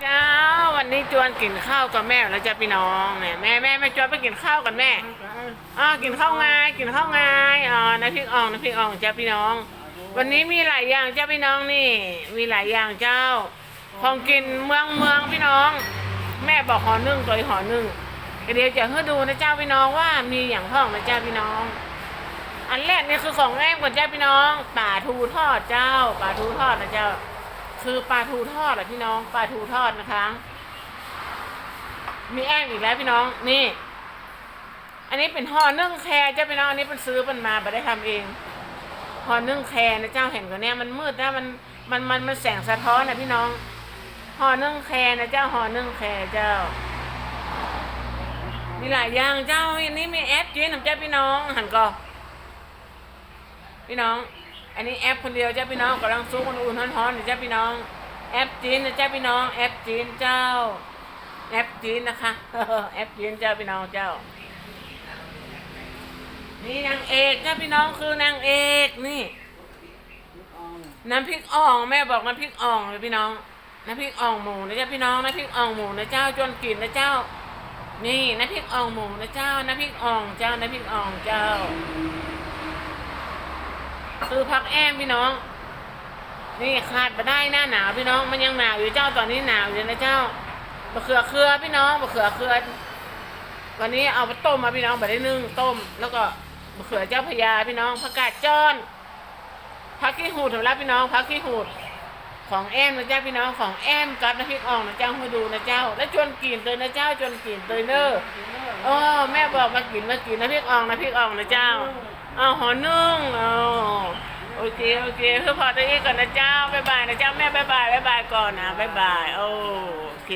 เจ้าวันนี้จวนกินข้าวกับแม่แล้วจ้ะพี่น้องเนี่ยแม่แม่แม่จวนไปกินข้าวกันแม่อ๋อกินข้าวไงกินข้าวไงอ๋อน้ำพริกอ่องน้ำพริกอ่องจ้ะพี่น้อง วันนี้มีหลายอย่างจ้ะพี่น้องนี่ มีหลายอย่างเจ้า ของกินเมืองเมืองพี่น้อง แม่บอกหอนึ่งตัวหอนึ่งเดี๋ยวจะให้ดูนะเจ้าพี่น้องว่ามีอย่างพ่องนะเจ้าพี่น้อง อันแรกนี่คือของแรกก่อนเจ้าพี่น้องป่าทูทอดเจ้าป่าทูทอดนะเจ้า คือปลาทูทอดเหรอพี่น้องปลาทูทอดนะคะ มีแอ้งอีกแล้วพี่น้องนี่ อันนี้เป็นห่อนึ่งแคร์เจ้าพี่น้องอันนี้เป็นซื้อมันมาไม่ได้ทำเองห่อนึ่งแคร์นะเจ้าเห็นกันเนี่ยมันมืดนะมันมันมันมันแสงสะท้อนนะพี่น้องห่อนึ่งแคร์นะเจ้าห่อนึ่งแคร์เจ้ามีหลายอย่างเจ้าอันนี้มีแอปจีนของเจ้าพี่น้องหันก่อพี่น้อง อันนี้แอปคนเดียวเจ้าพี่น้องกำลังสู้คนอื่นฮ้อนๆอยู่เจ้าพี่น้อง แอปจีนนะเจ้าพี่น้องแอปจีนเจ้า แอปจีนนะคะแอปจีนเจ้าพี่น้องเจ้า นี่นางเอกเจ้าพี่น้องคือนางเอกนี่น้ำพริกอ่องแม่บอกน้ำพริกอ่องเลยพี่น้องน้ำพริกอ่องหมูนะเจ้าพี่น้องน้ำพริกอ่องหมูนะเจ้าจนกลิ่นนะเจ้า นี่น้ำพริกอ่องหมูนะเจ้าน้ำพริกอ่องเจ้าน้ำพริกอ่องเจ้า คือพักแอมพี่น้อง นี่ขาดมาได้หน้าหนาวพี่น้อง มันยังหนาวอยู่เจ้าตอนนี้หนาวอยู่นะเจ้ามะเขือเคือพี่น้องมะเขือเคือวันนี้เอาไปต้มมาพี่น้องไปได้นึ่งต้ม แล้วก็มะเขือเจ้าพญาพี่น้องผักกาดจ้อนผักขี้หูดสำหรับพี่น้องผักขี้หูด ของแอมนะเจ้าพี่น้องของแอมกับน้ำพริกอ่องนะเจ้าให้ดูนะเจ้า แล้วจนกลิ่นเตยนะเจ้าจนกลิ่นเตยเนอร์โอ้แม่บอกมากินมากินน้ำพริกอ่องน้ำพริกอ่องนะเจ้าอ้าวหอนึ่งอ๋อโอเคโอเคเพื่อพอตัวเองก่อนนะเจ้าบ๊ายบายนะเจ้าแม่บ๊ายบายบ๊ายบายก่อนนะบ๊ายบายโอ้โอเค